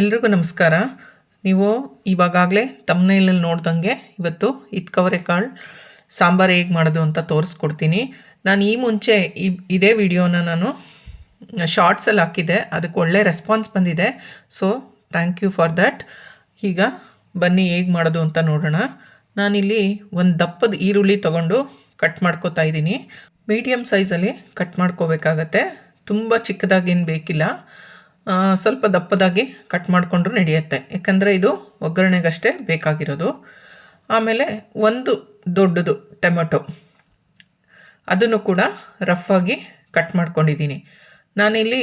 ಎಲ್ರಿಗೂ ನಮಸ್ಕಾರ. ನೀವು ಇವಾಗಾಗಲೇ ತಮ್ಮನೇಲಲ್ಲಿ ನೋಡ್ದಂಗೆ ಇವತ್ತು ಇತ್ಕವರೆ ಕಾಳು ಸಾಂಬಾರು ಹೇಗೆ ಮಾಡೋದು ಅಂತ ತೋರಿಸ್ಕೊಡ್ತೀನಿ. ನಾನು ಈ ಮುಂಚೆ ಈ ಇದೇ ವಿಡಿಯೋನ ನಾನು ಶಾರ್ಟ್ಸಲ್ಲಿ ಹಾಕಿದ್ದೆ. ಅದಕ್ಕೆ ಒಳ್ಳೆ ರೆಸ್ಪಾನ್ಸ್ ಬಂದಿದೆ. So thank you for that ಈಗ ಬನ್ನಿ ಹೇಗೆ ಮಾಡೋದು ಅಂತ ನೋಡೋಣ. ನಾನಿಲ್ಲಿ ಒಂದು ದಪ್ಪದ ಈರುಳ್ಳಿ ತೊಗೊಂಡು ಕಟ್ ಮಾಡ್ಕೋತಾ ಇದ್ದೀನಿ. ಮೀಡಿಯಮ್ ಸೈಜಲ್ಲಿ ಕಟ್ ಮಾಡ್ಕೋಬೇಕಾಗತ್ತೆ. ತುಂಬ ಚಿಕ್ಕದಾಗೇನು ಬೇಕಿಲ್ಲ. ಸ್ವಲ್ಪ ದಪ್ಪದಾಗಿ ಕಟ್ ಮಾಡಿಕೊಂಡ್ರು ನಡೆಯುತ್ತೆ. ಯಾಕಂದರೆ ಇದು ಒಗ್ಗರಣೆಗಷ್ಟೇ ಬೇಕಾಗಿರೋದು. ಆಮೇಲೆ ಒಂದು ದೊಡ್ಡದು ಟೊಮೆಟೊ. ಅದನ್ನು ಕೂಡ ರಫಾಗಿ ಕಟ್ ಮಾಡ್ಕೊಂಡಿದ್ದೀನಿ. ನಾನಿಲ್ಲಿ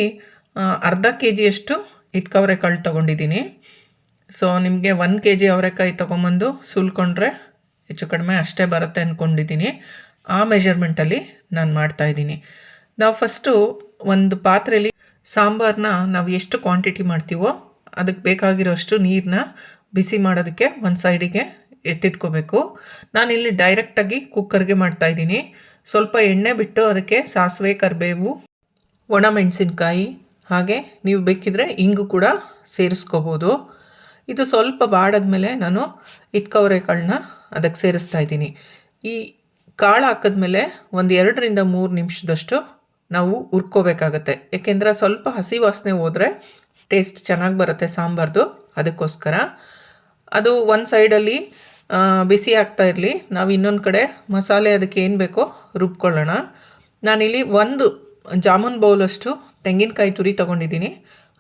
ಅರ್ಧ ಕೆ ಜಿಯಷ್ಟು ಇಟ್ಕವರೆಕಾಳು ತೊಗೊಂಡಿದ್ದೀನಿ. ಸೊ ನಿಮಗೆ ಒಂದು ಕೆ ಜಿ ಅವರೆಕಾಯಿ ತೊಗೊಂಬಂದು ಸುಲ್ಕೊಂಡ್ರೆ ಹೆಚ್ಚು ಕಡಿಮೆ ಅಷ್ಟೇ ಬರುತ್ತೆ ಅಂದ್ಕೊಂಡಿದ್ದೀನಿ ಆ ಮೆಷರ್ಮೆಂಟಲ್ಲಿ ನಾನು ಮಾಡ್ತಾಯಿದ್ದೀನಿ ನಾವು ಫಸ್ಟು ಒಂದು ಪಾತ್ರೆಯಲ್ಲಿ ಸಾಂಬಾರನ್ನ ನಾವು ಎಷ್ಟು ಕ್ವಾಂಟಿಟಿ ಮಾಡ್ತೀವೋ ಅದಕ್ಕೆ ಬೇಕಾಗಿರೋಷ್ಟು ನೀರನ್ನ ಬಿಸಿ ಮಾಡೋದಕ್ಕೆ ಒಂದು ಸೈಡಿಗೆ ಎತ್ತಿಟ್ಕೋಬೇಕು. ನಾನಿಲ್ಲಿ ಡೈರೆಕ್ಟಾಗಿ ಕುಕ್ಕರ್ಗೆ ಮಾಡ್ತಾಯಿದ್ದೀನಿ ಸ್ವಲ್ಪ ಎಣ್ಣೆ ಬಿಟ್ಟು ಅದಕ್ಕೆ ಸಾಸಿವೆ, ಕರಿಬೇವು ಒಣಮೆಣಸಿನ್ಕಾಯಿ ಹಾಗೆ ನೀವು ಬೇಕಿದ್ರೆ ಇಂಗು ಕೂಡ ಸೇರಿಸ್ಕೋಬೋದು. ಇದು ಸ್ವಲ್ಪ ಬಾಡಾದ್ಮೇಲೆ ನಾನು ಇಟ್ಕವರೆಕಾಳನ್ನ ಅದಕ್ಕೆ ಸೇರಿಸ್ತಾ ಇದ್ದೀನಿ. ಈ ಕಾಳು ಹಾಕಿದ್ಮೇಲೆ ಒಂದು ಎರಡರಿಂದ ಮೂರು ನಿಮಿಷದಷ್ಟು ನಾವು ಹುರ್ಕೋಬೇಕಾಗತ್ತೆ. ಏಕೆಂದರೆ ಸ್ವಲ್ಪ ಹಸಿ ವಾಸನೆ ಹೋದರೆ ಟೇಸ್ಟ್ ಚೆನ್ನಾಗಿ ಬರುತ್ತೆ ಸಾಂಬಾರ್ದು. ಅದಕ್ಕೋಸ್ಕರ ಅದು ಒಂದು ಸೈಡಲ್ಲಿ ಬಿಸಿ ಆಗ್ತಾ ಇರಲಿ. ನಾವು ಇನ್ನೊಂದು ಕಡೆ ಮಸಾಲೆ ಅದಕ್ಕೆ ಏನು ಬೇಕೋ ರುಬ್ಕೊಳ್ಳೋಣ. ನಾನಿಲ್ಲಿ ಒಂದು ಜಾಮೂನ್ ಬೌಲಷ್ಟು ತೆಂಗಿನಕಾಯಿ ತುರಿ ತೊಗೊಂಡಿದ್ದೀನಿ.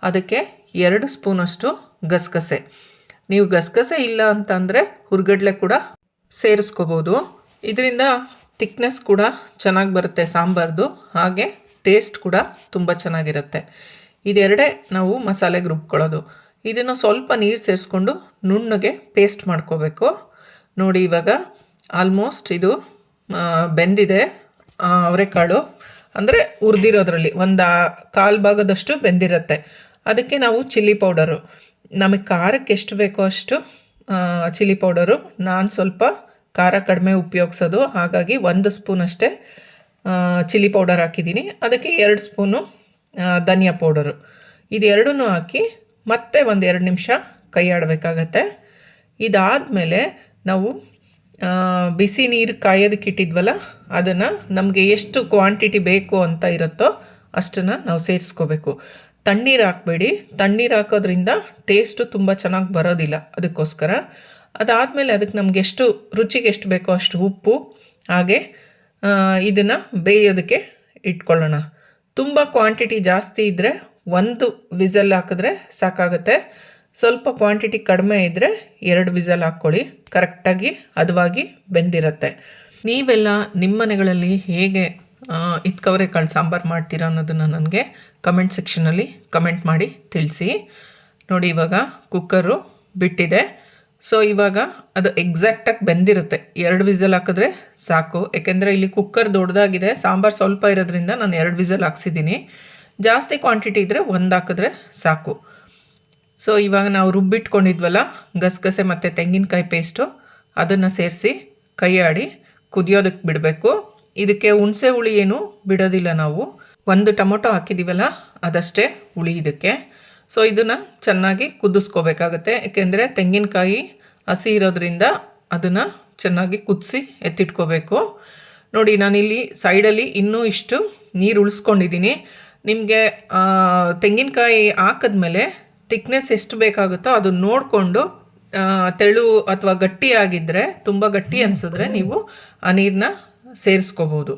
ಅದಕ್ಕೆ ಎರಡು ಸ್ಪೂನಷ್ಟು ಗಸಗಸೆ. ನೀವು ಗಸಗಸೆ ಇಲ್ಲ ಅಂತಂದರೆ ಹುರ್ಗಡ್ಲೆ ಕೂಡ ಸೇರಿಸ್ಕೋಬೋದು. ಇದರಿಂದ ತಿಕ್ನೆಸ್ ಕೂಡ ಚೆನ್ನಾಗಿ ಬರುತ್ತೆ ಸಾಂಬಾರ್ದು. ಹಾಗೆ ಟೇಸ್ಟ್ ಕೂಡ ತುಂಬ ಚೆನ್ನಾಗಿರುತ್ತೆ. ಇದೆರಡೇ ನಾವು ಮಸಾಲೆಗೆ ರುಬ್ಕೊಳ್ಳೋದು. ಇದನ್ನು ಸ್ವಲ್ಪ ನೀರು ಸೇರಿಸ್ಕೊಂಡು ನುಣ್ಣಗೆ ಪೇಸ್ಟ್ ಮಾಡ್ಕೋಬೇಕು. ನೋಡಿ ಇವಾಗ ಆಲ್ಮೋಸ್ಟ್ ಇದು ಬೆಂದಿದೆ ಅವರೆಕಾಳು. ಅಂದರೆ ಹುರಿದಿರೋದ್ರಲ್ಲಿ ಒಂದು ಕಾಲು ಭಾಗದಷ್ಟು ಬೆಂದಿರುತ್ತೆ. ಅದಕ್ಕೆ ನಾವು ಚಿಲ್ಲಿ ಪೌಡರು ನಮಗೆ ಖಾರಕ್ಕೆ ಎಷ್ಟು ಬೇಕೋ ಅಷ್ಟು ಚಿಲ್ಲಿ ಪೌಡರು ನಾನು ಸ್ವಲ್ಪ ಖಾರ ಕಡಿಮೆ ಉಪಯೋಗಿಸೋದು. ಹಾಗಾಗಿ ಒಂದು ಸ್ಪೂನ್ ಅಷ್ಟೇ ಚಿಲ್ಲಿ ಪೌಡರ್ ಹಾಕಿದ್ದೀನಿ. ಅದಕ್ಕೆ ಎರಡು ಸ್ಪೂನು ಧನಿಯಾ ಪೌಡರು. ಇದೆರಡೂ ಹಾಕಿ ಮತ್ತೆ ಒಂದು ಎರಡು ನಿಮಿಷ ಕೈ ಆಡಬೇಕಾಗತ್ತೆ ಇದಾದಮೇಲೆ ನಾವು ಬಿಸಿ ನೀರು ಕಾಯೋದಕ್ಕೆ ಇಟ್ಟಿದ್ವಲ್ಲ, ಅದನ್ನು ನಮಗೆ ಎಷ್ಟು ಕ್ವಾಂಟಿಟಿ ಬೇಕು ಅಂತ ಇರುತ್ತೋ ಅಷ್ಟನ್ನು ನಾವು ಸೇರಿಸ್ಕೋಬೇಕು. ತಣ್ಣೀರು ಹಾಕಬೇಡಿ. ತಣ್ಣೀರು ಹಾಕೋದ್ರಿಂದ ಟೇಸ್ಟು ತುಂಬ ಚೆನ್ನಾಗಿ ಬರೋದಿಲ್ಲ. ಅದಕ್ಕೋಸ್ಕರ ಅದಾದಮೇಲೆ ಅದಕ್ಕೆ ನಮ್ಗೆ ಎಷ್ಟು ರುಚಿಗೆ ಎಷ್ಟು ಬೇಕೋ ಅಷ್ಟು ಉಪ್ಪು, ಹಾಗೆ ಇದನ್ನು ಬೇಯೋದಕ್ಕೆ ಇಟ್ಕೊಳ್ಳೋಣ. ತುಂಬ ಕ್ವಾಂಟಿಟಿ ಜಾಸ್ತಿ ಇದ್ದರೆ ಒಂದು ವಿಸಲ್ ಹಾಕಿದ್ರೆ ಸಾಕಾಗುತ್ತೆ. ಸ್ವಲ್ಪ ಕ್ವಾಂಟಿಟಿ ಕಡಿಮೆ ಇದ್ದರೆ ಎರಡು ವಿಸಲ್ ಹಾಕ್ಕೊಳ್ಳಿ. ಕರೆಕ್ಟಾಗಿ ಹದವಾಗಿ ಬೆಂದಿರುತ್ತೆ. ನೀವೆಲ್ಲ ನಿಮ್ಮ ಮನೆಗಳಲ್ಲಿ ಹೇಗೆ ಇತ್ಕವರೆ ಕಾಳು ಸಾಂಬಾರು ಮಾಡ್ತೀರಾ ಅನ್ನೋದನ್ನು ನನಗೆ ಕಮೆಂಟ್ ಸೆಕ್ಷನಲ್ಲಿ ಕಮೆಂಟ್ ಮಾಡಿ ತಿಳಿಸಿ. ನೋಡಿ ಇವಾಗ ಕುಕ್ಕರು ಬಿಟ್ಟಿದೆ. ಸೊ ಇವಾಗ ಅದು ಎಕ್ಸಾಕ್ಟಾಗಿ ಬೆಂದಿರುತ್ತೆ. ಎರಡು ವಿಸಲ್ ಹಾಕಿದ್ರೆ ಸಾಕು. ಯಾಕೆಂದರೆ ಇಲ್ಲಿ ಕುಕ್ಕರ್ ದೊಡ್ಡದಾಗಿದೆ. ಸಾಂಬಾರು ಸ್ವಲ್ಪ ಇರೋದ್ರಿಂದ ನಾನು ಎರಡು ವಿಸಲ್ ಹಾಕ್ಸಿದ್ದೀನಿ. ಜಾಸ್ತಿ ಕ್ವಾಂಟಿಟಿ ಇದ್ದರೆ ಒಂದು ಹಾಕಿದ್ರೆ ಸಾಕು. ಸೊ ಇವಾಗ ನಾವು ರುಬ್ಬಿಟ್ಕೊಂಡಿದ್ವಲ್ಲ, ಗಸಗಸೆ ಮತ್ತು ತೆಂಗಿನಕಾಯಿ ಪೇಸ್ಟು ಅದನ್ನು ಸೇರಿಸಿ ಕೈಯಾಡಿ ಕುದಿಯೋದಕ್ಕೆ ಬಿಡಬೇಕು. ಇದಕ್ಕೆ ಹುಣಸೆ ಹುಳಿ ಏನು ಬಿಡೋದಿಲ್ಲ ನಾವು. ಒಂದು ಟೊಮೊಟೊ ಹಾಕಿದ್ದೀವಲ್ಲ ಅದಷ್ಟೇ ಹುಳಿ ಇದಕ್ಕೆ. ಸೊ ಇದನ್ನು ಚೆನ್ನಾಗಿ ಕುದಿಸ್ಕೋಬೇಕಾಗತ್ತೆ. ಏಕೆಂದರೆ ತೆಂಗಿನಕಾಯಿ ಹಸಿ ಇರೋದ್ರಿಂದ ಅದನ್ನು ಚೆನ್ನಾಗಿ ಕುದಿಸಿ ಎತ್ತಿಟ್ಕೋಬೇಕು. ನೋಡಿ, ನಾನಿಲ್ಲಿ ಸೈಡಲ್ಲಿ ಇನ್ನೂ ಇಷ್ಟು ನೀರು ಉಳಿಸ್ಕೊಂಡಿದ್ದೀನಿ. ನಿಮಗೆ ತೆಂಗಿನಕಾಯಿ ಹಾಕಿದ್ಮೇಲೆ ತಿಕ್ನೆಸ್ ಎಷ್ಟು ಬೇಕಾಗುತ್ತೋ ಅದನ್ನು ನೋಡಿಕೊಂಡು ತೆಳು ಅಥವಾ ಗಟ್ಟಿಯಾಗಿದ್ದರೆ ತುಂಬ ಗಟ್ಟಿ ಅನಿಸಿದ್ರೆ ನೀವು ಆ ನೀರನ್ನ ಸೇರಿಸ್ಕೋಬೋದು.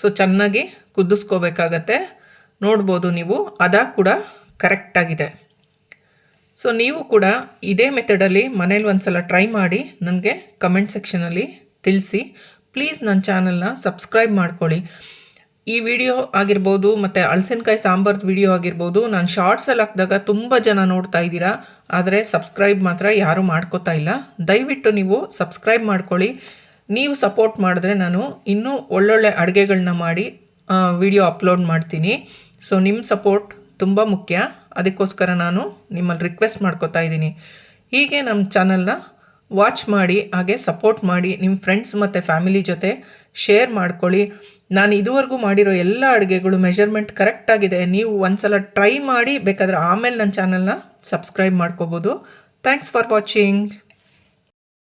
ಸೊ ಚೆನ್ನಾಗಿ ಕುದಿಸ್ಕೋಬೇಕಾಗತ್ತೆ. ನೋಡ್ಬೋದು ನೀವು. ಅದ ಕೂಡ ಕರೆಕ್ಟಾಗಿದೆ. ಸೊ ನೀವು ಕೂಡ ಇದೇ ಮೆಥಡಲ್ಲಿ ಮನೇಲಿ ಒಂದ್ಸಲ ಟ್ರೈ ಮಾಡಿ ನನಗೆ ಕಮೆಂಟ್ ಸೆಕ್ಷನಲ್ಲಿ ತಿಳಿಸಿ. ಪ್ಲೀಸ್ ನನ್ನ ಚಾನಲ್ನ ಸಬ್ಸ್ಕ್ರೈಬ್ ಮಾಡ್ಕೊಳ್ಳಿ. ಈ ವಿಡಿಯೋ ಆಗಿರ್ಬೋದು, ಮತ್ತು ಅಳಸಿನಕಾಯಿ ಸಾಂಬಾರ್ದು ವಿಡಿಯೋ ಆಗಿರ್ಬೋದು, ನಾನು ಶಾರ್ಟ್ಸಲ್ಲಿ ಹಾಕಿದಾಗ ತುಂಬ ಜನ ನೋಡ್ತಾ ಇದ್ದೀರಾ. ಆದರೆ ಸಬ್ಸ್ಕ್ರೈಬ್ ಮಾತ್ರ ಯಾರೂ ಮಾಡ್ಕೋತಾ ಇಲ್ಲ. ದಯವಿಟ್ಟು ನೀವು ಸಬ್ಸ್ಕ್ರೈಬ್ ಮಾಡ್ಕೊಳ್ಳಿ. ನೀವು ಸಪೋರ್ಟ್ ಮಾಡಿದ್ರೆ ನಾನು ಇನ್ನೂ ಒಳ್ಳೊಳ್ಳೆ ಅಡುಗೆಗಳನ್ನ ಮಾಡಿ ವಿಡಿಯೋ ಅಪ್ಲೋಡ್ ಮಾಡ್ತೀನಿ. ಸೊ ನಿಮ್ಮ ಸಪೋರ್ಟ್ ತುಂಬ ಮುಖ್ಯ. ಅದಕ್ಕೋಸ್ಕರ ನಾನು ನಿಮ್ಮಲ್ಲಿ ರಿಕ್ವೆಸ್ಟ್ ಮಾಡ್ಕೋತಾ ಇದ್ದೀನಿ. ಹೀಗೆ ನಮ್ಮ ಚಾನಲ್ನ ವಾಚ್ ಮಾಡಿ, ಹಾಗೆ ಸಪೋರ್ಟ್ ಮಾಡಿ ನಿಮ್ಮ ಫ್ರೆಂಡ್ಸ್ ಮತ್ತು ಫ್ಯಾಮಿಲಿ ಜೊತೆ ಶೇರ್ ಮಾಡ್ಕೊಳ್ಳಿ. ನಾನು ಇದುವರೆಗೂ ಮಾಡಿರೋ ಎಲ್ಲ ಅಡುಗೆಗಳು ಮೆಷರ್ಮೆಂಟ್ ಕರೆಕ್ಟಾಗಿದೆ ನೀವು ಒಂದ್ಸಲ ಟ್ರೈ ಮಾಡಿ, ಬೇಕಾದರೆ ಆಮೇಲೆ ನನ್ನ ಚಾನಲ್ನ ಸಬ್ಸ್ಕ್ರೈಬ್ ಮಾಡ್ಕೋಬೋದು. Thanks for watching